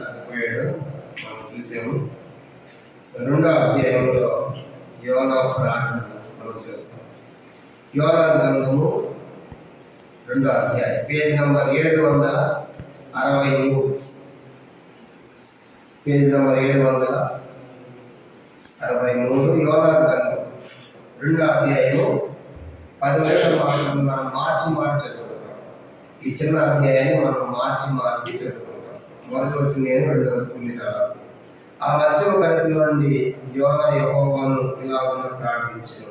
పోయాడు మనం చూసాము. రెండో అధ్యాయంలో యోనా ప్రార్థన మనం చూస్తాం. యోనా గ్రంథము రెండో అధ్యాయం పేజ్ నంబర్ ఏడు వందల అరవై మూడు. పేజ్ నంబర్ ఏడు వందల అరవై మూడు యోనా గ్రంథం రెండో అధ్యాయము పదివేల మాటలు మనం మార్చి మార్చి చదువుతాం. ఈ చిన్న అధ్యాయాన్ని మనం మార్చి మార్చి చదువుతాం. మొదటి వచ్చింది నేను రెండో వచ్చింది కదా. ఆ మధ్యమ గంటల నుండి యోన యహోవాను ఇలాగను ప్రార్థించను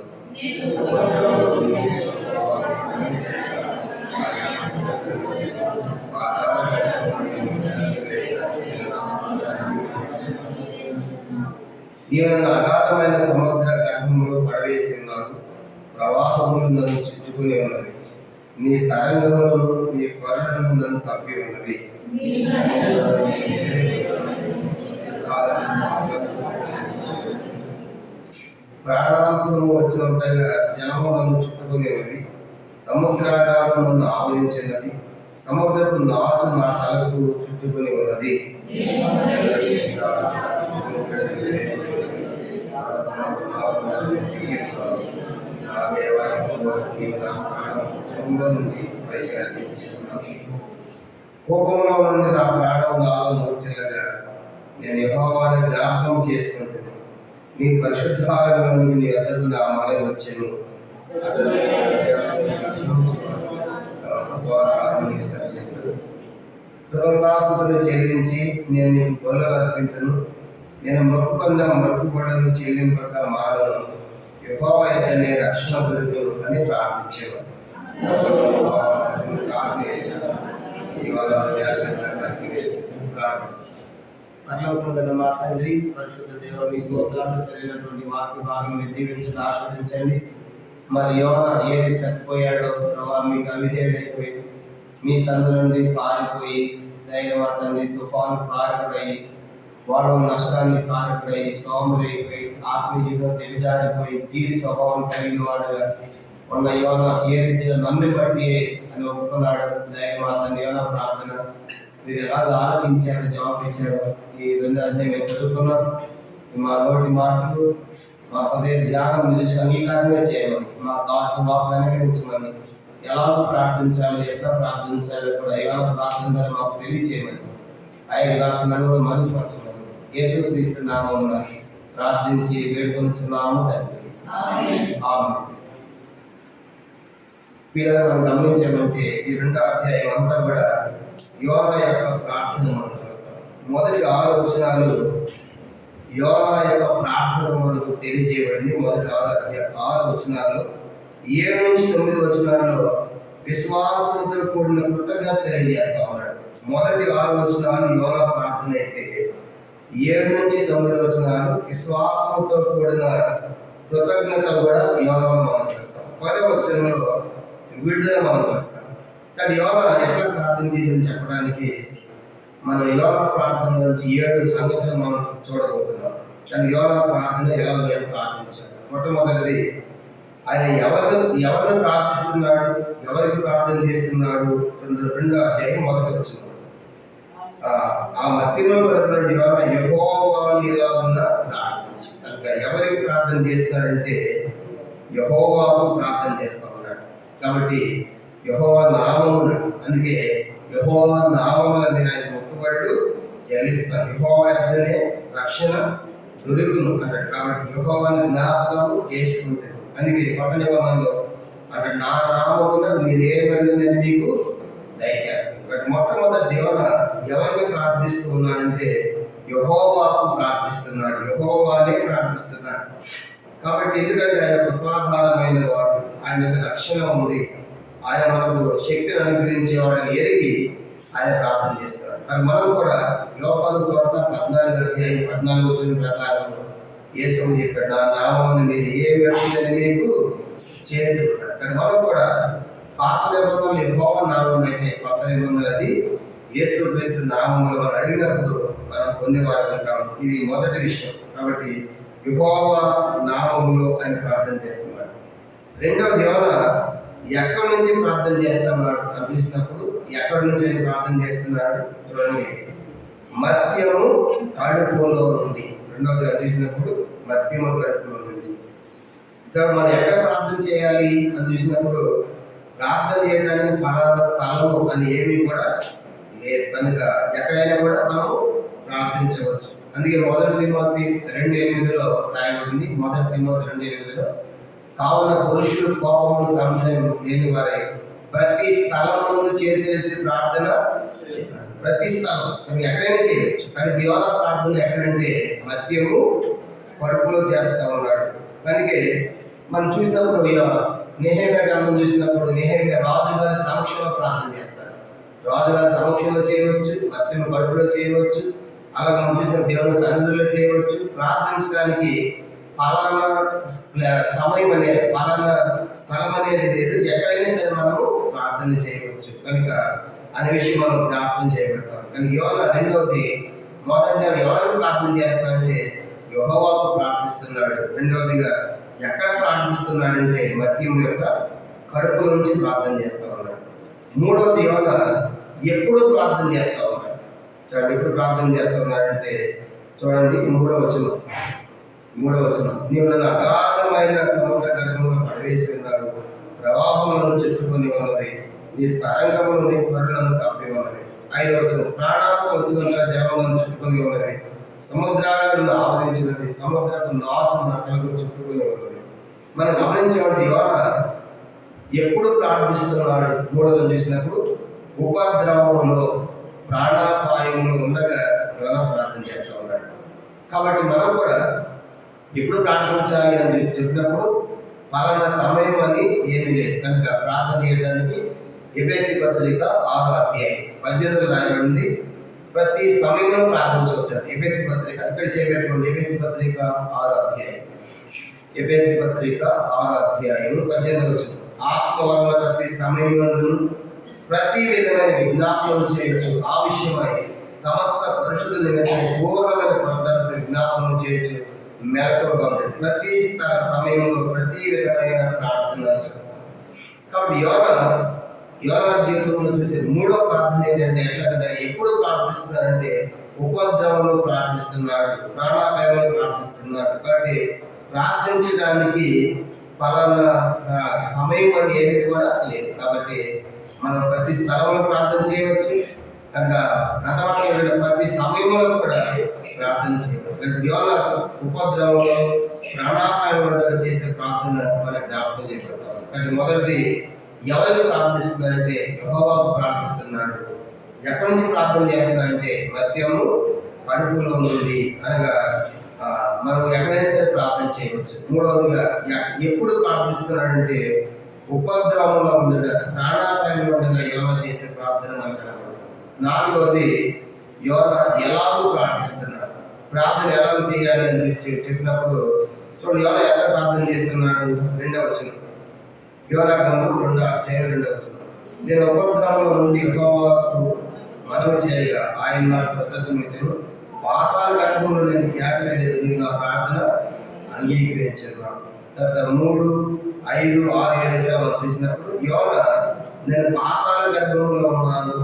ఈయన అగాధమైన సముద్ర గర్భంలో పడవేసి ఉన్నారు ప్రవాహములు నన్ను చుట్టుకుని ఉన్నవి. నీ తరంగములను నీ కొరడను నన్ను తప్పి ఉన్నవి. ప్రాణాంతం వచ్చినంతగా జనము నన్ను చుట్టుకునేవి సముద్రాకారం నన్ను ఆవరించినది. సముద్రపు నాచు నా తలకు చుట్టుకొని ఉన్నది. నా దేవాలయం యెహోవా, నీవు నా ప్రాణం నుండి పైకి కోపంలో నుండి నా ప్రాణం నాలో వచ్చేలాగా నేను యహోవాన్ని జ్ఞాపకం చేసుకుంటుంది నీ పరిశుద్ధాలయంలోనికి నీ అద్దకు నా మన వచ్చాను. అసలు కృతజ్ఞతాస్తుతులు చెల్లించి నేను నీకు గొల్లలు అర్పించను. నేను మొక్కుకున్న మొక్కుబడులను చెల్లింపక మారను. ఎక్కువ అయితేనే రక్షణ దొరికిను అని ప్రార్థించేవాడు పరలోకముందున్న మా తండ్రి పరిశుద్ధ దేవ మీ స్తోత్రాలు చదివినటువంటి వాక్య భాగం దీవించి ఆస్వాదించండి మరి యోన ఏది తప్పిపోయాడో ప్రభావ మీకు అవిధేయుడైపోయి మీ సందు నుండి పారిపోయి ధైర్యవంతండి తుఫాను పారిపోయి వాడు నష్టాన్ని పారిపోయి సోమరైపోయి ఆత్మీయుగా దిగజారిపోయి తీరి స్వభావం కలిగిన వాడుగా ఉన్న యోన ఏ రీతిగా నన్ను బట్టి అని ఒప్పుకున్నాడు. యోన ప్రార్థన మీరు ఎలాగ ఆలోచించారు జవాబు ఇచ్చారు? ఈ రెండు అధ్యాయం మేము చదువుకున్నాం. మా నోటి మాటలు మా పదే ధ్యానం నిలిచి అంగీకారంగా చేయమని మా కావాల్సిన వాకులు అనుగ్రహించమని ఎలాగో ప్రార్థించాలి ఎట్లా ప్రార్థించాలి కూడా ఏమైనా ప్రార్థన ద్వారా మాకు తెలియచేయమని ఆయన రాసిన కూడా మరుగుపరచమని యేసు క్రీస్తు నామమున ప్రార్థించి వేడుకొంచున్నాము తండ్రి. ఆమె పిల్లలు మనం గమనించామంటే ఈ రెండో అధ్యాయం అంతా కూడా యోన యొక్క ప్రార్థన మనం చూస్తాం. మొదటి ఆరు వచనాలు యోన యొక్క ప్రార్థన మనకు తెలియజేయబడింది. మొదటి ఆరు అధ్యాయ ఆరు వచనాల్లో ఏడు నుంచి తొమ్మిది వచనాల్లో విశ్వాసంతో కూడిన కృతజ్ఞత తెలియజేస్తా ఉన్నాడు. మొదటి ఆరు వచనాలు యోన ప్రార్థన అయితే ఏడు నుంచి తొమ్మిది వచనాలు విశ్వాసంతో కూడిన కృతజ్ఞత కూడా యోనలో మనం చూస్తాం. పదవ వచనంలో విడుదల మనం చూస్తాం కానీ యోన ఎట్లా ప్రార్థన చేయాలని చెప్పడానికి మనం యోన ప్రార్థన నుంచి ఏడు సంగతులు మనం చూడబోతున్నాం. కానీ యోన ప్రార్థన ఎలా మేము ప్రార్థించాలి మొట్టమొదటిది ఆయన ఎవరిని ఎవరిని ప్రార్థిస్తున్నాడు ఎవరికి ప్రార్థన చేస్తున్నాడు రెండు- రెండో అధ్యాయం మొదటి వచ్చింది ఆ మధ్యలో పడినటువంటి యోన యహోవానిలాగున్న ప్రార్థించి కనుక ఎవరికి ప్రార్థన చేస్తున్నాడంటే యహోవాకు ప్రార్థన చేస్తాం. కాబట్టి యహోవ నామమున అందుకే యహోవ నామములని ఆయన మొక్కుబడులు జలిస్తాను. యహోవ యొద్దనే రక్షణ దొరుకును అన్నాడు. కాబట్టి యహోవాని జ్ఞాపకం చేసుకుంటాడు అందుకే కొత్త నిబంధనలో అంటే నా నామమున మీరు మీకు దయచేస్తాను. కాబట్టి మొట్టమొదటి దేవన ఎవరిని ప్రార్థిస్తూ ఉన్నాడంటే యహోవాకు ప్రార్థిస్తున్నాడు. యహోవానే ప్రార్థిస్తున్నాడు. కాబట్టి ఎందుకంటే ఆయన కృపాధారమైన వాడు. ఆయన మీద లక్ష్యంగా ఉంది ఆయన మనకు శక్తిని అనుగ్రహించేవాడని ఎరిగి ఆయన ప్రార్థన చేస్తారు. కానీ మనం కూడా లోకాల స్వార్థ పద్నాలుగు అధ్యాయం పద్నాలుగు వచ్చిన ప్రకారంలో యేసు చెప్పాడు నా నామమును మీరు ఏ వ్యక్తిని మీకు చేతి కానీ మనం కూడా పాత నిబంధనలు ఎక్కువ నామం అయితే కొత్త నిబంధనలు అది యేసు క్రీస్తు నామములు మనం అడిగినప్పుడు మనం పొందేవారు ఉంటాం ఇది మొదటి విషయం. కాబట్టి యెహోవా నామములు ఆయన ప్రార్థన చేస్తున్నారు. రెండవ దివాన ఎక్కడి నుంచి ప్రార్థన చేస్తున్నాడు తప్పిస్తున్నప్పుడు ఎక్కడి నుంచి ఆయన ప్రార్థన చేస్తున్నాడు చూడండి. మద్యము కడుపులో నుండి. రెండవది చూసినప్పుడు మద్యము కడుపులో నుండి. ఇక్కడ మనం ఎక్కడ ప్రార్థన చేయాలి అని చూసినప్పుడు ప్రార్థన చేయడానికి పలానా స్థలము అని ఏమీ కూడా లేదు. కనుక ఎక్కడైనా కూడా మనం ప్రార్థించవచ్చు. అందుకే మొదటి తిమోతి రెండు ఎనిమిదిలో రాయబడింది. మొదటి తిమోతి రెండు ఎనిమిదిలో కావున పురుషులు కోపములు సంశయం లేని వారే. ప్రతి స్థలం ముందు చేతి ప్రార్థన ప్రతి స్థలం మనం ఎక్కడైనా చేయవచ్చు కానీ దివాలా ప్రార్థన ఎక్కడంటే మద్యము కడుపులో చేస్తా ఉన్నాడు. కనుక మనం చూసినప్పుడు నేహమ్య గ్రంథం చూసినప్పుడు నేహమ్య రాజుగారి సమక్షంలో ప్రార్థన చేస్తారు. రాజుగారి సమక్షంలో చేయవచ్చు మద్యం కడుపులో చేయవచ్చు అలా మనం చూసిన దేవుని సన్నిధిలో చేయవచ్చు. ప్రార్థించడానికి పలానా సమయం అనేది పలానా స్థలం అనేది లేదు. ఎక్కడైనా సరే మనము ప్రార్థన చేయవచ్చు. కనుక అనే విషయం మనం జ్ఞాపకం చేయబడతాం. కానీ యోగ రెండవది మొదటిగా ఎవరు ప్రార్థన చేస్తున్నారంటే యోగవాకు ప్రార్థిస్తున్నాడు. రెండవదిగా ఎక్కడ ప్రార్థిస్తున్నాడంటే మద్యం యొక్క కడుపు నుంచి ప్రార్థన చేస్తా ఉన్నాడు. మూడవది యోగ ఎప్పుడు ప్రార్థన చేస్తా ఉన్నాడు? చూడండి ఎప్పుడు ప్రార్థన చేస్తా ఉన్నాడంటే చూడండి మూడవ వచనం. మూడవ వచనం. నీవు నన్ను అగాధమైన సముద్ర గర్భంలో పడవేసి ఉన్నావు ప్రవాహములను చుట్టుకొని ఉన్నవి. నీ తరంగములు నీ కొరలను కప్పి ఉన్నవి. ఐదవ వచనం. ప్రాణాత్మ వచ్చినంత జలములను చుట్టుకొని ఉన్నవి. సముద్రాలను ఆవరించినది. సముద్రపు నాచు తలకు చుట్టుకొని ఉన్నవి మనం గమనించేవాడు యువత ఎప్పుడు ప్రార్థిస్తున్నాడు? మూడోది చూసినప్పుడు ఉపద్రవంలో ప్రాణాపాయములు ఉండగా యోన ప్రార్థన చేస్తూ ఉన్నాడు. కాబట్టి మనం కూడా ఎప్పుడు ప్రార్థించాలి అని చెప్పినప్పుడు పలానా సమయం అని ఏమీ లేదు. కనుక ప్రార్థన చేయడానికి ఎబేసి పత్రిక ఆరు అధ్యాయం పద్దెనిమిది రాయబడింది ప్రతి సమయంలో ప్రార్థించవచ్చు. ఎబేసి పత్రిక ఇక్కడ చేయబెట్టుకోండి? ఎబేసి పత్రిక ఆరు అధ్యాయం. ఎబేసి పత్రిక ఆరు అధ్యాయం పద్దెనిమిది వచ్చిన ఆత్మ వల్ల ప్రతి సమయంలో ప్రతి విధమైన విజ్ఞాపనలు చేయొచ్చు. ఆ విషయమై సమస్త పరిశుద్ధ నిమిత్తం పూర్ణమైన పద్ధతులతో విజ్ఞాపనం చేయొచ్చు. మెలకువగా ప్రతి స్థల సమయంలో ప్రతి విధమైన ప్రార్థన చేస్తాం కాబట్టి యోగా యోగా జీవితంలో చూసే మూడో ప్రార్థన ఏంటంటే ఎట్లా ఎప్పుడు ప్రార్థిస్తున్నారంటే ఉపద్రవంలో ప్రార్థిస్తున్నాడు ప్రాణాపాయంలో ప్రార్థిస్తున్నాడు. కాబట్టి ప్రార్థించడానికి పలానా సమయం అని ఏమి కూడా లేదు. కాబట్టి మనం ప్రతి స్థలంలో ప్రార్థన చేయవచ్చు కనుక గతవాళ్ళు ప్రతి సమయంలో కూడా ప్రార్థన చేయవచ్చు. కనుక ఉపద్రవంలో ప్రాణాపాయంలో చేసే ప్రార్థన మన జ్ఞాపకం చేయబడతారు కానీ మొదటిది ఎవరిని ప్రార్థిస్తున్నాడంటే యెహోవాకు ప్రార్థిస్తున్నాడు. ఎక్కడి నుంచి ప్రార్థన చేస్తున్నారంటే మద్యము కడుపులో నుండి అనగా మనం ఎక్కడైనా సరే ప్రార్థన చేయవచ్చు. మూడవదిగా ఎప్పుడు ప్రార్థిస్తున్నాడంటే ఉపద్రవంలో ఉండగా ప్రాణాపాయంలో ఉండగా యోగ చేసే ప్రార్థన మనకు కనబడుతుంది నాలుగవది యోన ఎలాగో ప్రార్థిస్తున్నాడు ప్రార్థన ఎలా చేయాలి అని చెప్పి చెప్పినప్పుడు చూడండి యోన ఎలా ప్రార్థన చేస్తున్నాడు రెండవ వచనం యోన గ్రంథం రెండు అధ్యాయం రెండవ వచనం నేను ఉపద్రవంలో నుండి యెహోవాకు మనవి చేయగా ఆయన నా కృతజ్ఞతను పాపాల గర్భంలో నేను జ్ఞాపకం నా ప్రార్థన అంగీకరించాను తర్వాత మూడు ఐదు ఆరు ఏడు వచనాలు చూసినప్పుడు యోన నేను పాతాల గర్భంలో ఉన్నాను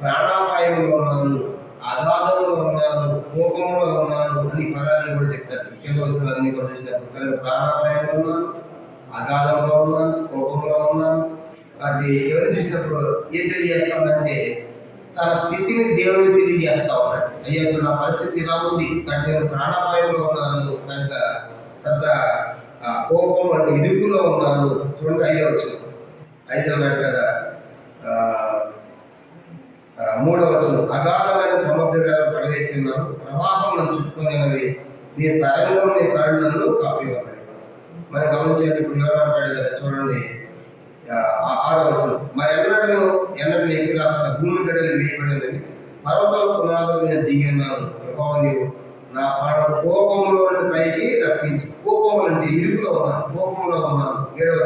ప్రాణాపాయంలో ఉన్నాను అగాధంలో ఉన్నాను కోపంలో ఉన్నాను అని పదాన్ని కూడా చెప్తారు. కింద కూడా చూసినప్పుడు కానీ ప్రాణాపాయంలో ఉన్నాను అగాధంలో ఉన్నాను కోపంలో ఉన్నాను వాటి ఎవరు చూసినప్పుడు ఏం తెలియజేస్తానంటే తన స్థితిని దేవుడిని తెలియజేస్తా ఉన్నాడు. అయ్యా ఇప్పుడు నా పరిస్థితి ఇలా ఉంది కానీ నేను ప్రాణాపాయంలో ఉన్నాను కనుక పెద్ద కోపం అంటే ఇరుకులో ఉన్నాను చూడండి ఐదో వచ్చిన అన్నాడు కదా ఆ, మూడవ అగాధమైన సముద్రాలు పడవేసి ఉన్నారు ప్రవాహం చుట్టుకునేవి నీ తరంగం నీ కరుణను కప్పి ఉన్నాయి మరి గమనించండి ఇప్పుడు ఎవరు అంటాడు కదా చూడండి. ఆరో వచనం. మరి ఎన్నడను ఎన్నడూ ఎక్కి రాకుండా భూమి గడలు వేయబడినవి పర్వతాల పునాదులు నేను దిగి ఉన్నాను. యెహోవా నీవు నా ప్రాణం కోపంలో పైకి రప్పించి. కోపం అంటే ఇరుకులో ఉన్నాను. కోపంలో ఉన్నాను. ఏడవ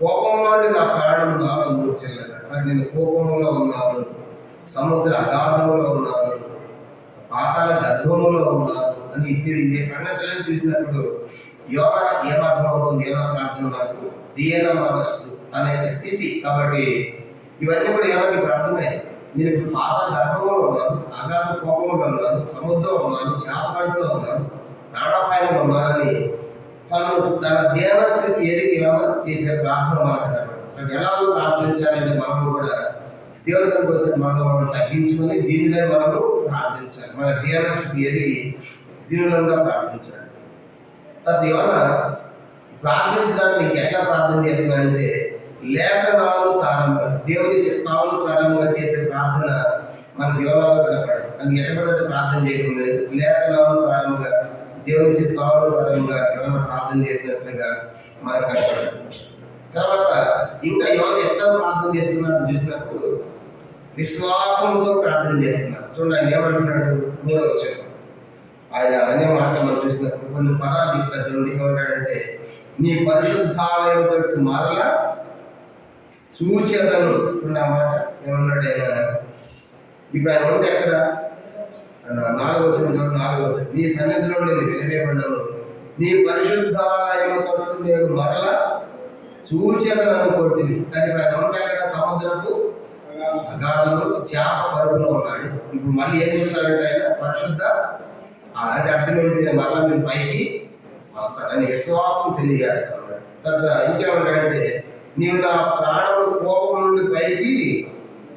కోపంలో నా ప్రాణం నాలో మూర్చెల్లగా మరి నేను కోపంలో ఉన్నాను. సముద్ర అగాధంలో ఉన్నారు పాతాల గర్భములో ఉన్నారు అని ఇది ఈ సంగతులను చూసినప్పుడు యోగ ఏమర్థం అవుతుంది ఏమర్థం మనకు? దీన మనస్సు అనే స్థితి కాబట్టి ఇవన్నీ కూడా ఎవరికి ఇప్పుడు అర్థమైంది నేను ఇప్పుడు పాత గర్భంలో ఉన్నాను అగాధ కోపంలో ఉన్నాను సముద్రంలో ఉన్నాను చేపగడ్డలో ఉన్నాను నాడాపాయంలో ఉన్నానని తను తన ధ్యాన స్థితి ఎరిగి ఏమైనా చేసే ప్రార్థన మాట ఎలా ప్రార్థించాలని మనం కూడా దేవుడి దగ్గరకు వచ్చిన మనం తగ్గించుకొని దీనిలో మనము ప్రార్థించాలి. మన ధ్యాన స్థితి ఎరిగి దీనిలోగా ప్రార్థించాలి తర్వాత ప్రార్థించడానికి నీకు ఎట్లా ప్రార్థన చేస్తున్నానంటే లేఖనానుసారంగా దేవుని చిత్తానుసారంగా చేసే ప్రార్థన మన యోనాలో కనపడదు. కానీ ఎటువంటి ప్రార్థన చేయడం లేదు. లేఖనానుసారంగా దేవుని చిత్తానుసారంగా యోన ప్రార్థన చేసినట్లుగా మనకు కనపడదు. తర్వాత ఇంకా యోన ఎట్లా ప్రార్థన చేస్తున్నారని చూసినప్పుడు విశ్వాసంతో ప్రార్థన చేస్తున్నారు. చూడండి ఆయన ఏమంటున్నాడు? మూడో వచ్చాడు ఆయన అనే మాట మనం చూసినప్పుడు కొన్ని పదాలు చెప్తారు చూడండి ఏమంటాడంటే నీ పరిశుద్ధాలయం తట్టు మరలా చూచేదను. చూడండి ఆ మాట. ఏమన్నాడు ఆయన? ఇప్పుడు ఆయన ఉంది ఎక్కడ? నాలుగో వచ్చిన నాలుగో వచ్చిన నీ సన్నిధిలో నేను వెలివేయబడ్డాను నీ పరిశుద్ధాలయం తట్టు నేను మరలా చూచేదను అనుకోండి కానీ ఇప్పుడు ఆయన ఉంది ఎక్కడ? సముద్రపు అగాధంలో చేప కడుపులో ఉన్నాడు. ఇప్పుడు మళ్ళీ ఏం చేస్తాడంటే ఆయన పరిశుద్ధ అలాంటి అర్థం ఏంటి మరలా నేను పైకి వస్తానని విశ్వాసం తెలియజేస్తాను తర్వాత ఇంకేమంటాడంటే నీవు నా ప్రాణములు కోపం నుండి పైకి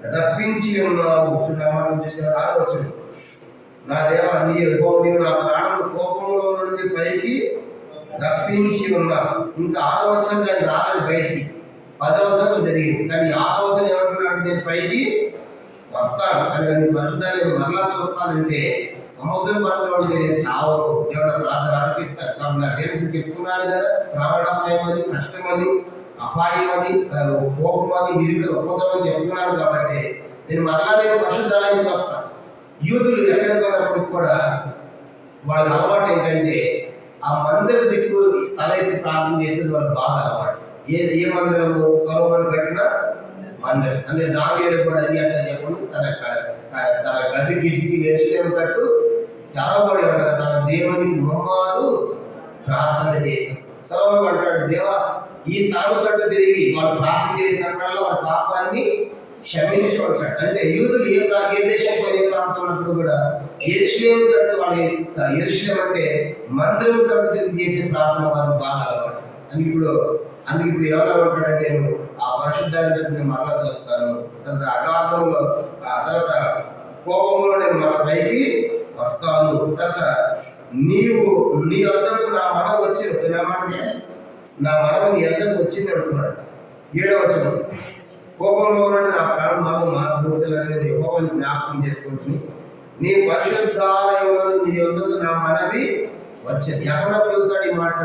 రప్పించి ఉన్నావు. చూడమని చేసిన ఆలోచన. నా దేవ నీ నీవు నా ప్రాణములు కోపంలో నుండి పైకి రప్పించి ఉన్నావు. ఇంకా ఆలోచన కానీ రాలేదు బయటికి. పదవసరం జరిగింది. కానీ ఆలోచన ఏమంటున్నాడు నేను పైకి వస్తాను. కానీ నీ పరిశుద్ధాన్ని మరలా చూస్తానంటే సముద్రం పట్టులో నేను చావకు దేవుడు ప్రార్థన అర్పిస్తాడు కాబట్టి తెలిసి చెప్పుకున్నాను కదా. ప్రాణాపాయమని కష్టమని అపాయమని కోపమని వీరికి ఉపద్రవం చెప్తున్నారు కాబట్టి నేను మరలా నేను పరిశుద్ధాలయం వస్తాను యూదులు ఎక్కడికి పోయినప్పటికి కూడా వాళ్ళ అలవాటు ఏంటంటే ఆ మందిర దిక్కు తలెత్తి ప్రార్థన చేసేది వాళ్ళు బాగా అలవాటు. ఏ ఏ మందిరము సొలమోను కట్టిన మందిరం. అంటే దావీడు కూడా ఏం చేస్తాడు చెప్పండి? తన తన గది గిటికి ఎరుసలేము తట్టు తెరవబడి ఉండగా తన దేవుని మొహమారు ప్రార్థన చేశాం సొలమోను అంటాడు దేవా ఈ స్థలం తట్టు తిరిగి వాళ్ళు ప్రార్థన చేసినప్పుడల్లా వాళ్ళ పాపాన్ని క్షమించి ఉంటాడు. అంటే యూదులు ఏ ఏ దేశం పోయి ప్రాంతం కూడా ఎరుసలేము తట్టు వాళ్ళ ఎరుసలేం అంటే మందిరం తట్టు తిరిగి చేసే ప్రార్థన వాళ్ళు బాగా అలవాటు. అని ఇప్పుడు అందుకు ఇప్పుడు ఎవరు ఉంటాడంటే నేను ఆ పరిశుద్ధాన్ని తట్టు నేను మరలా చూస్తాను. తర్వాత అగాధంలో ఆ తర్వాత కోపంలో నేను మన పైకి వస్తాను. తర్వాత నీవు నీ వద్దకు నా మనం వచ్చి నా మాట నా నీ వద్దకు వచ్చింది అంటున్నాడు. ఏడవ వచనం. కోపంలో నుండి నా ప్రాణం మాకు మార్పుంచలేదని నీ జ్ఞాపకం చేసుకుంటుంది. నీ పరిశుద్ధాలయంలో నీ వద్దకు నా మనవి వచ్చింది. ఎక్కడ పెరుగుతాడు ఈ మాట?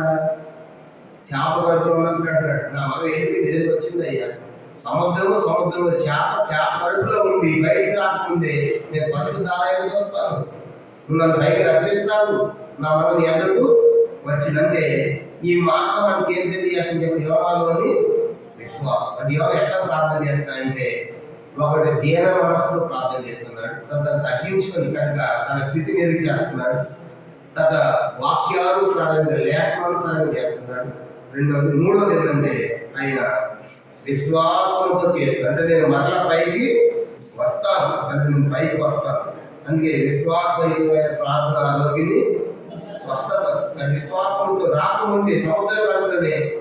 చేప కడుపులో ఉన్నట్టు అంటాడు. నా మనం ఏంటి? ఎదురుకి వచ్చింది అయ్యా. సముద్రము సముద్రంలో చేప చేప కడుపులో ఉంది. బయటికి రాకముందే నేను పరిశుద్ధాలయం చూస్తాను. నువ్వు నన్ను పైకి రప్పిస్తావు. నా మనం ఎందుకు వచ్చిందంటే ఈ మాట మనకి ఏం తెలియజేస్తుంది చెప్పి? యోగాలు అని విశ్వాసం. అంటే యోగ ఎట్లా ప్రార్థన చేస్తాడంటే ఒకటి దీన మనసులో ప్రార్థన చేస్తున్నాడు. తను తగ్గించుకొని కనుక తన స్థితిని ఎదిగి చేస్తున్నాడు తన వాక్యానుసారంగా లేఖనానుసారంగా చేస్తున్నాడు. రెండవది మూడవది ఏంటంటే ఆయన విశ్వాసంతో చేస్తాడు అంటే నేను మరల పైకి వస్తాను. అంటే నేను పైకి వస్తాను. అందుకే విశ్వాసయుతమైన ప్రార్థన రోగిని స్వస్థపరచు విశ్వాసంతో రాకముందే సముద్రం కడుపులోనే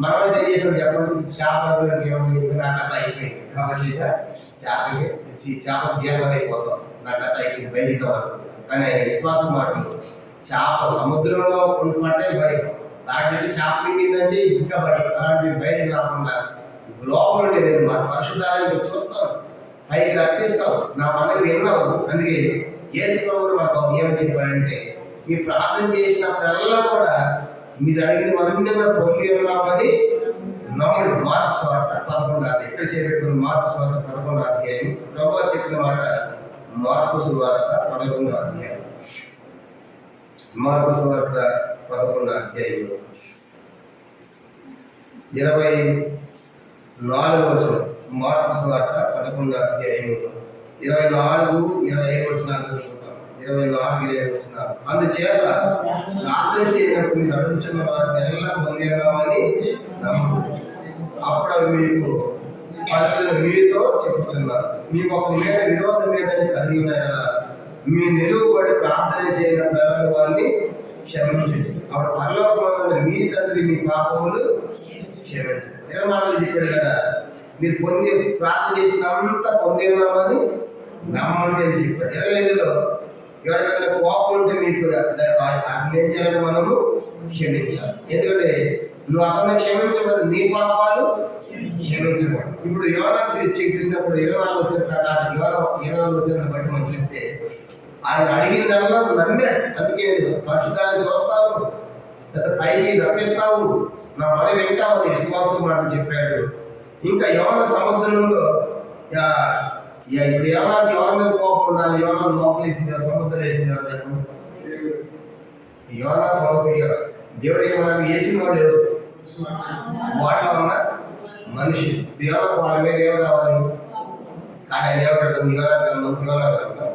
మనమైతే చేసాం చెప్పండి? చేపలు ఏమైంది నా కథ అయిపోయింది. కాబట్టి చేపలే చేపకి చేప ధ్యానం అయిపోతాం నా కథ అయిపోయింది బయటికి కానీ ఆయన విశ్వాసం మాటలు. చేప సముద్రంలో ఉంటే భయం. దాంట్లో చాపలింగ్ ఏంటంటే ఇంకా బయట అలాంటి బయటకు రాకుండా లోపల ఉండేది మన పరిశుద్ధాలను చూస్తాం పైకి రప్పిస్తాం నా మనకి విన్నావు. అందుకే యేసు కూడా మాకు ఏమని చెప్పాడంటే మీ ప్రార్థన చేసినప్పుడల్లా కూడా మీరు అడిగిన మనల్ని కూడా పొంది ఉన్నామని నమ్ముడు మార్పు స్వార్థ పదకొండు అధ్యాయం. ఇక్కడ చేపెట్టుకున్న మార్పు స్వార్థ పదకొండు అధ్యాయం? ప్రభు చెప్పిన మాట మార్పు సువార్త పదకొండు అధ్యాయం. మార్పు సువార్త పదకొండు అధ్యాయంలో ఇరవై నాలుగు వచనం. మార్పు వార్త పదకొండు అధ్యాయంలో ఇరవై నాలుగు ఇరవై ఐదు వచనాలు చూసుకుంటాం ఇరవై నాలుగు ఇరవై ఐదు వచనాలు. అందుచేత ప్రార్థన చేయనప్పుడు మీరు అడుగుతున్న వారిని ఎలా పొందేదామని నమ్ముకుంటున్నారు అప్పుడు అవి మీకు పలుకులు మీతో చెప్తున్నారు మీకు ఒక మీద విరోధం మీద కలిగి ఉన్న మీ నిలువబడి ప్రార్థన చేయడం వారిని క్షమించండి. ఆవిడ పరలోకమందు మీ తండ్రి మీ పాపములు క్షమించండి. తిరుమలలో చెప్పాడు కదా మీరు పొంది ప్రార్థన చేసినంత పొంది ఉన్నామని నమ్మండి అని చెప్పాడు. ఇరవై ఐదులో ఎవరి మీద కోపం ఉంటే మీకు అందించాలని మనము క్షమించాలి. ఎందుకంటే నువ్వు అతన్ని క్షమించబోదు నీ పాపాలు క్షమించబడు ఇప్పుడు యోనా చెక్ చేసినప్పుడు ఇరవై నాలుగు వచ్చిన ప్రకారం యోనా ఇరవై నాలుగు వచ్చిన బట్టి మనం చూస్తే ఆయన అడిగిందల్లా నువ్వు నమ్మాడు అందుకే పరిశుద్ధాన్ని చూస్తావు. లేదా పైకి రప్పిస్తావు నా మరి వింటావు అని విశ్వాసం మాట చెప్పాడు. ఇంకా యోన సముద్రంలో ఇప్పుడు యోనాకి యోన మీద కోపం ఉండాలి? యోనా లోపలేసింది సముద్రం వేసింది యోన సముద్ర దేవుడు ఏమన్నా వేసిన వాడు వాట ఉన్న మనిషి. యోనా వాళ్ళ మీద ఏం కావాలి? కానీ ఆయన ఏమంటాడు యోనా గ్రంథం యోనా గ్రంథం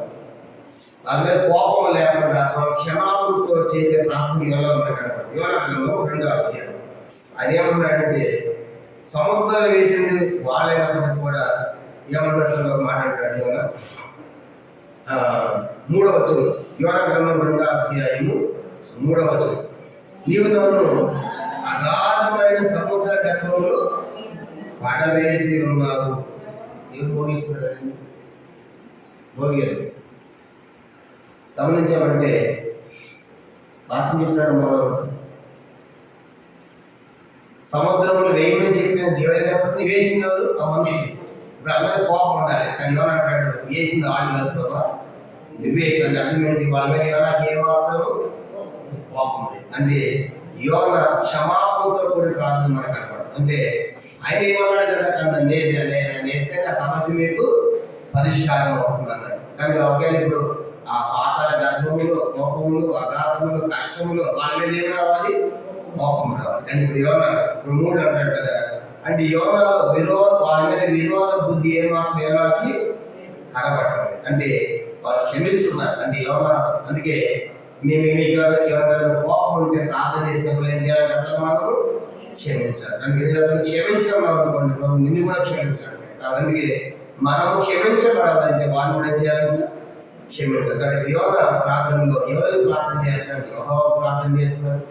దాని మీద కోపం లేకుండా మనం క్షమాపణతో చేసే ప్రార్థన ఎలా ఉన్నాడు యోనా రెండో అధ్యాయం. ఆయన ఏమన్నాడంటే సముద్రం వేసింది వాళ్ళైనప్పటికీ కూడా ఏమన్నట్టు ఒక మాట మూడవ వచనం. యోనా గ్రంథం రెండో అధ్యాయము మూడవ వచనం. నీవు నన్ను అగాధమైన సముద్ర గర్భంలో పడవేసి ఉన్నావు. ఏం భోగిస్తున్నారండి భోగియారు గమనించామంటే ఆత్మ చెప్పినాడు మనం సముద్రంలో వేయమని చెప్పిన దేవుడైనప్పుడు వేసింది ఎవరు ఆ మనిషి ఇప్పుడు అందరూ కోపం ఉండాలి. కానీ ఎవరు అంటాడు? వేసింది ఆడు కాదు బాబా నువ్వు వేసి అంటే అర్థం ఏంటి? వాళ్ళ మీద ఎవరికి ఏం కోపం ఉంది. అంటే యోన క్షమాపణతో కూడి ప్రార్థన మనకు కనపడదు. అంటే ఆయన ఏమన్నాడు కదా? కన్నా నేను నేను వేస్తే నా సమస్య మీకు పరిష్కారం అవుతుంది అన్నాడు. కానీ ఒకవేళ ఇప్పుడు ఆ గర్భములు కోపములు అగాధములు కష్టములు వాళ్ళ మీద ఏమి రావాలి? కోపం రావాలి. కానీ ఇప్పుడు యోన ఇప్పుడు మూడు అంటాడు కదా. అంటే యోగాలో విరోధ వాళ్ళ మీద విరోధ బుద్ధి ఏమాత్రం యోనాకి కనబడటం. అంటే వాళ్ళు క్షమిస్తున్నారు. అంటే యోన అందుకే మేము మీకు కోపం ఉంటే ప్రార్థన చేసినప్పుడు ఏం చేయాలంటే అతను మాత్రం క్షమించాలి. దానికి ఏదైనా అతను క్షమించడం అనుకోండి నిన్ను కూడా క్షమించాలి. అందుకే మనము క్షమించబడాలంటే వాళ్ళు కూడా ఏం చేయాలంటే క్షమించారు కాబట్టి యోగ ప్రార్థనలో ఎవరు ప్రార్థన చేస్తారు? యోహో ప్రార్థన చేస్తున్నారు.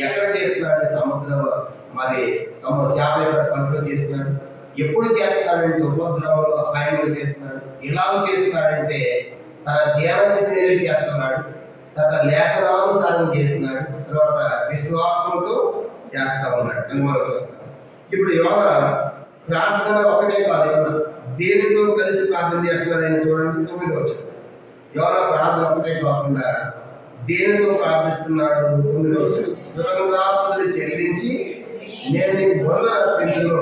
ఎక్కడ చేస్తున్నారంటే సముద్రం మరి సముద్ర చేప యొక్క పంటలు చేస్తున్నాడు ఎప్పుడు చేస్తున్నాడంటే ఉపద్రవంలో అపాయంలో చేస్తున్నాడు ఇలా చేస్తున్నాడంటే తన ధ్యాన చేస్తున్నాడు? తర్వాత లేఖనానుసారం చేస్తున్నాడు. తర్వాత విశ్వాసంతో చేస్తా ఉన్నాడు అని మనం చూస్తాం. ఇప్పుడు యోగ ప్రార్థన ఒకటే కాదు. దేనితో కలిసి ప్రార్థన చేస్తున్నాడు ఆయన చూడండి. తొమ్మిది వచ్చాడు యోన ప్రార్థన ఒకటే కాకుండా దేనితో ప్రార్థిస్తున్నాడు తొమ్మిది వచ్చాడు కృతజ్ఞతాస్తుతులు చెల్లించి నేను నీ బొల్ల పిల్లలు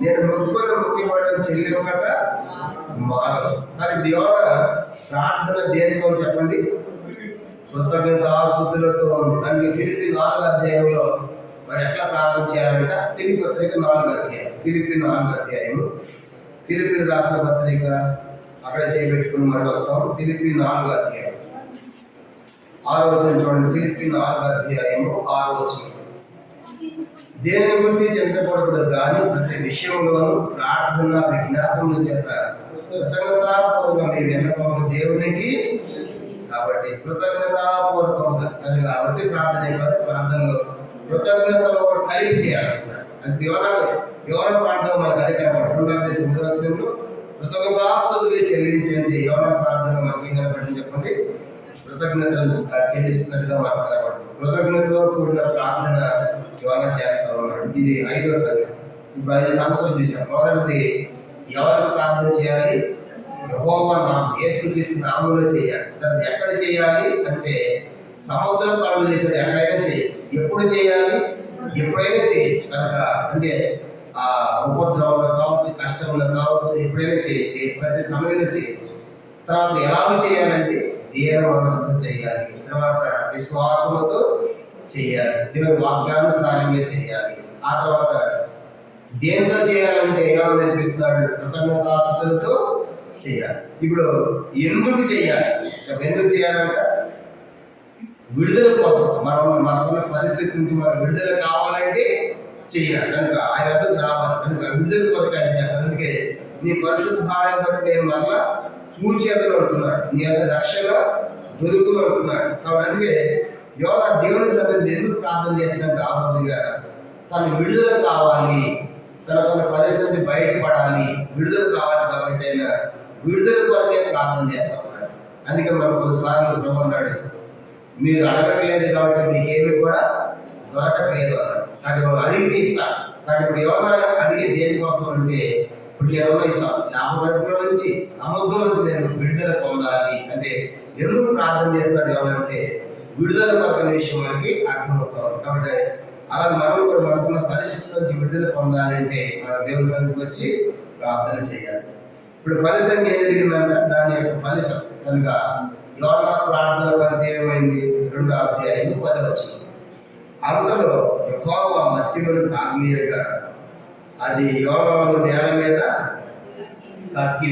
నేను మొక్కున మొక్కిబడడం చెల్లింపక మారదు కానీ యోన ప్రార్థన దేనితో చెప్పండి? కృతజ్ఞత ఆసుపత్రులతో ఉంది. దానికి ఫిలిపి నాలుగు అధ్యాయంలో మరి ఎట్లా ప్రార్థన చేయాలంటే? ఫిలిపి పత్రిక నాలుగు అధ్యాయం. ఫిలిపి నాలుగు అధ్యాయము. ఫిలిపి రాసిన పత్రిక అక్కడ చేయబెట్టుకుని మరి వస్తాం ఫిలిపి నాలుగు అధ్యాయం. ఆరు వచ్చిన చూడండి. ఫిలిపి నాలుగు అధ్యాయము ఆరు వచ్చిన దేని గురించి చింతపడకూడదు కానీ ప్రతి విషయంలోనూ ప్రార్థన విజ్ఞాపముల చేత కృతజ్ఞతాపూర్వకం మీ విన్నపము దేవునికి కాబట్టి కృతజ్ఞతాపూర్వకంగా అది కాబట్టి ప్రార్థన కాదు ప్రార్థనలో కృతజ్ఞతలు కలిగి చేయాలి. అది యోన యోన ప్రార్థన మనకు అధికారం కనపడుతుంది. తొమ్మిది కృతజ్ఞతాస్తుతులు చెల్లించండి ఎవరైనా ప్రార్థన మనకి కనపడింది చెప్పండి? కృతజ్ఞతలు చెల్లిస్తున్నట్టుగా మనకు కనపడుతుంది. కృతజ్ఞతతో కూడిన ప్రార్థన యోన చేస్తా ఉన్నాడు. ఇది ఐదో సంగతి. ఇప్పుడు ఐదు సంగతులు చూసాం మొదటిది ఎవరికి ప్రార్థన చేయాలి? యెహోవా నామం యేసుక్రీస్తు నామంలో చేయాలి. దాన్ని ఎక్కడ చేయాలి అంటే సముద్రం పనులు చేసేది ఎక్కడైనా చేయొచ్చు. ఎప్పుడు చేయాలి? ఎప్పుడైనా చేయొచ్చు. కనుక అంటే ఆ ఉపద్రవంలో కావచ్చు కష్టంలో కావచ్చు ఎప్పుడైనా చేయొచ్చు ప్రతి సమయంలో చేయొచ్చు. తర్వాత ఎలాగ చేయాలంటే దీన మనసుతో చేయాలి తర్వాత విశ్వాసముతో చేయాలి దేవుని వాక్యానుసారంగా చేయాలి. ఆ తర్వాత దేంతో చేయాలంటే ఏమని నేర్పిస్తాడు కృతజ్ఞతాస్తులతో చేయాలి. ఇప్పుడు ఎందుకు చేయాలి? ఎందుకు చేయాలంట విడుదల కోసం మనం మనకున్న పరిస్థితి నుంచి మనం విడుదల కావాలంటే చేయాలి కనుక ఆయన వద్దకు రావాలి కనుక విడుదల కొరకు ఆయన చేస్తారు అందుకే నీ పరిశుద్ధాలయం కొరకు నేను మరలా చూచేతను అంటున్నాడు నీ అంత రక్షణ దొరుకును అంటున్నాడు కాబట్టి అందుకే యోన దేవుని సన్నిధిని ఎందుకు ప్రార్థన చేసినట్టు ఆరోగ్యంగా తన విడుదల కావాలి. తన కొన్ని పరిస్థితి బయటపడాలి. విడుదల కావాలి కాబట్టి ఆయన విడుదల కొరకే ప్రార్థన చేస్తా ఉన్నాడు. అందుకే మనం కొన్నిసార్లు బ్రహ్మన్నాడు మీరు అడగట్లేదు కాబట్టి మీకేమి కూడా దొరకట్లేదు అన్నాడు. నాకు మనం అడిగితే ఇస్తా. నాకు ఇప్పుడు యోగా అడిగే దేనికోసం అంటే ఇప్పుడు కేవలం ఇస్తాం. చేప నుంచి సముద్రం నుంచి నేను విడుదల పొందాలి అంటే ఎందుకు ప్రార్థన చేస్తాడు ఎవరంటే విడుదల కొరకని విషయం మనకి అర్థమవుతాం కాబట్టి అలా మనం కూడా మనకున్న పరిస్థితి నుంచి విడుదల పొందాలంటే మన దేవుని సన్నిధికి వచ్చి ప్రార్థన చేయాలి. ఇప్పుడు ఫలితంగా ఏం జరిగిందంటే దాని యొక్క ఫలితం కనుక యోగా ప్రార్థన ఫలితం ఏమైంది? రెండో అధ్యాయం పదవచ్చు అంతలో యహోవ మత్తిమును కాగ్నీయగా అది యోనాను నేల మీద కక్కి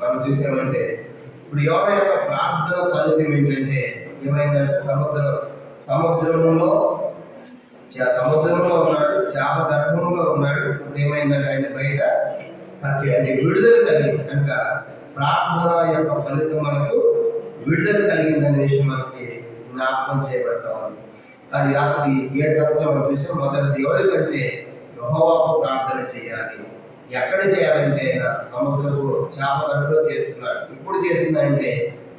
మనం చూసామంటే ఇప్పుడు యోన యొక్క ప్రార్థన ఫలితం ఏంటంటే ఏమైందంటే సముద్రం సముద్రంలో చ- సముద్రంలో ఉన్నాడు చేప గర్భంలో ఉన్నాడు ఇప్పుడు ఏమైందంటే ఆయన బయట కక్కి అంటే విడుదల కలిగింది. కనుక ప్రార్థన యొక్క ఫలితం మనకు విడుదల కలిగిందనే విషయం మనకి జ్ఞాపకం చేయబడతా ఉంది. కానీ రాత్రి ఏడు సంవత్సరాలు మనం చూసాం మొదటిది ఎవరికంటే యెహోవాకు ప్రార్థన చేయాలి. ఎక్కడ చేయాలంటే ఆయన సముద్రపు చేప గడ్డలో చేస్తున్నాడు ఇప్పుడు చేస్తుందంటే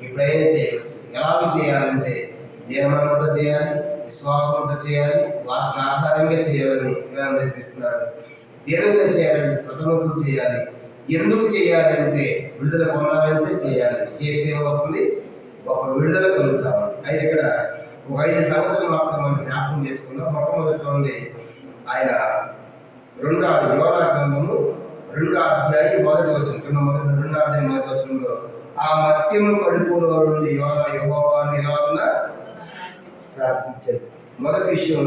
ఇప్పుడైనా చేయవచ్చు. ఎలా చేయాలంటే దేనమంతా చేయాలి విశ్వాసంతో చేయాలి వారికి ఆధారంగా చేయాలని వేదం తెప్పిస్తున్నాడు దేనితో చేయాలంటే కృతజ్ఞతలు చేయాలి. ఎందుకు చేయాలంటే విడుదల పొందాలంటే చేయాలి. చేస్తే ఏమవుతుంది? ఒక విడుదల కలుగుతాం. అయితే ఇక్కడ ఒక ఐదు సంగతులు మాత్రం మనం జ్ఞాపకం చేసుకున్నాం మొట్టమొదటి నుండి ఆయన రెండో యోగా గ్రంథము రెండో అధ్యాయం మొదటి వచ్చిన కింద మొదటి రెండో అధ్యాయం మొదటి వచనంలో ఆ మత్యము కడుపులో నుండి యోగా యహోవా నిలవన ప్రార్థించాడు. మొదటి విషయం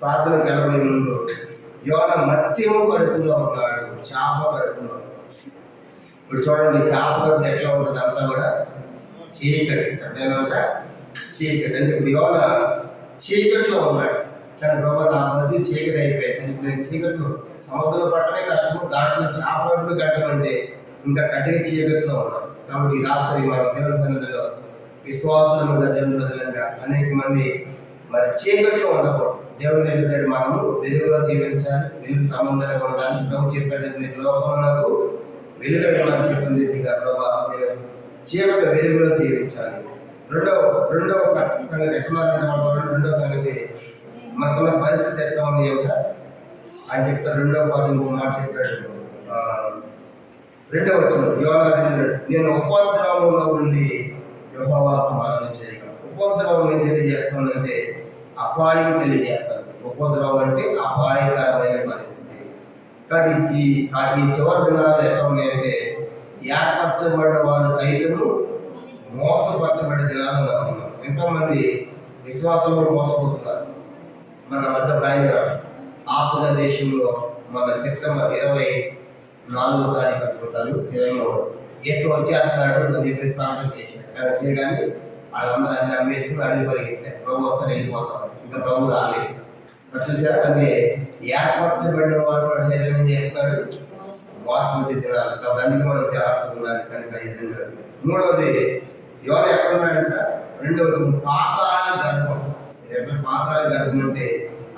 ప్రార్థన గెలవే ముందు యోన మత్యము కడుపులో ఉన్నాడు చేప కడుపులో ఇప్పుడు చూడండి చేప కడుపు ఎట్లా ఉంటుంది అంతా కూడా చీకటి చెప్పేదంట చీకటి. అంటే ఇప్పుడు యోన చీకటిలో ఉన్నాడు. కానీ ప్రభు నా బతి చీకటి అయిపోయింది. నేను చీకట్లో సముద్రం పట్టమే కష్టము దాంట్లో చేపలు కట్టమంటే ఇంకా కట్టే చీకటిలో ఉన్నాం. కాబట్టి ఈ రాత్రి మన దేవుని సన్నిధిలో విశ్వాసముగా దేవుని బదులుగా అనేక మంది మరి చీకట్లో ఉండకూడదు. దేవుడు ఏంటంటే మనము వెలుగులో జీవించాలి వెలుగు సంబంధాలు ఉండాలి. ప్రభు చెప్పాడు మీరు లోకమునకు వెలుగు ఇవ్వాలని చెప్పింది రీతిగా మీరు చీకటి వెలుగులో జీవించాలి. రెండవ రెండవ సంగతి ఎట్లా రెండవ సంగతి. మనకున్న పరిస్థితి ఎట్లా ఉంది ఏమిట అని చెప్తాడు రెండవ పదం మాట చెప్పాడు. రెండవ వచ్చిన యోనాడు నేను ఉపద్రవంలో ఉండి యెహోవాకు మనవి చేయగలను. ఉపద్రవం ఏం తెలియజేస్తుందంటే అపాయం తెలియజేస్తాను ఉపద్రవం అంటే అపాయకరమైన పరిస్థితి. కానీ కానీ ఈ చివరి దినాలు ఎట్లా ఉన్నాయంటే ఏర్పరచబడిన వారు సైతము మోసపరచబడిన దినాలు మనం ఎంతోమంది విశ్వాసంలో మోసపోతున్నారు. మన వద్ద ఆయన ఆఫ్రికా దేశంలో మన సెప్టెంబర్ ఇరవై నాలుగో తారీఖు అనుకుంటారు ఇరవై మూడు. యేసు వచ్చేస్తున్నాడు అని చెప్పేసి ప్రార్థన చేశాడు కానీ చేయగానే వాళ్ళందరూ అన్ని అమ్మేసుకుని అడిగి పరిగెత్తారు ప్రభు వస్తాను వెళ్ళిపోతాం ఇంకా ప్రభు రాలేదు. అట్లా చూసారా అంటే ఏర్పరచబడిన వారు కూడా సైతం ఏం చేస్తున్నాడు మోసం చెందినారు దానికి మనం జాగ్రత్తగా ఉండాలి. కనుక మూడవది యోన ఎక్కడున్నాడంట రెండవది పాతాళ గర్భం ఎక్కడ పాతాళ గర్భం అంటే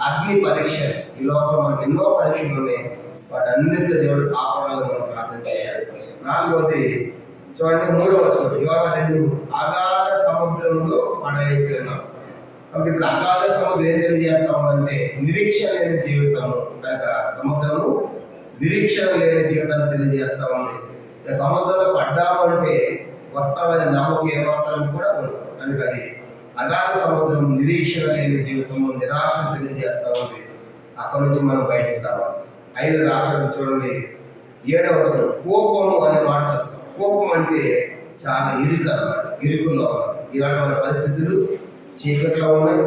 అగ్ని పరీక్ష. ఈ లోపల మనకి ఎన్నో పరీక్షలు ఉన్నాయి. వాటన్నిటిలో దేవుడు కాపాడాలని మనం ప్రార్థన చేయాలి. నాలుగవది చూడండి మూడు వచ్చిన యోన రెండు అగాధ సముద్రంలో పడవేస్తున్నాం కాబట్టి ఇప్పుడు అగాధ సముద్రం ఏం తెలియజేస్తా నిరీక్ష లేని జీవితము. కనుక సముద్రము నిరీక్షణ లేని జీవితాన్ని తెలియజేస్తా ఉంది. సముద్రంలో పడ్డాము అంటే వస్తామనే నమ్మకం ఏమాత్రం కూడా ఉండదు. కనుక అది అగాధ సముద్రం నిరీక్షణ లేని జీవితము నిరాశను తెలియజేస్తా ఉంది అక్కడి నుంచి మనం బయటకు రావాలి. ఐదు అక్కడ చూడండి. ఏడవ వచనం కోపము అనే మాట వస్తాం కోపం అంటే చాలా ఇరుకు అన్నమాట. ఇరుకులో ఇలాంటి మన పరిస్థితులు చీకట్లో ఉన్నాయి.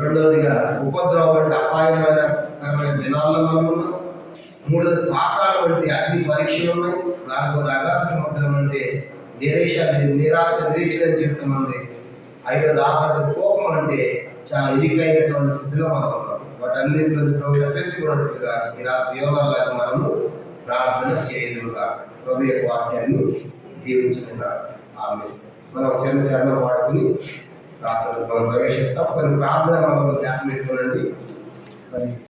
రెండవదిగా ఉపద్రవం అంటే అపాయమైన కరమైన దినాల్లో మనం ఉన్నాం. మూడవది పాతాళం అంటే అగ్ని పరీక్షలు ఉన్నాయి. నాలుగవది అగాధ సముద్రం అంటే నిరీక్ష నిరాశ నిరీక్షణ జీవితం ఉంది ఐదవది ఆఖరిది కోపం అంటే చాలా ఇరుకైనటువంటి స్థితిలో మనం ఉన్నాం. వాటన్నింటిలో తప్పించుకున్నట్టుగా ఈ రాత్రి యోగాలకు మనము ప్రార్థన చేయదుగా ప్రభు యొక్క వాక్యాన్ని దీవించుగా ఆమె మనం చిన్న చరణం వాడుకుని ప్రార్థన మనం ప్రవేశిస్తాం. కొన్ని ప్రార్థన మనం జ్ఞాపకం పెట్టుకోనండి మరి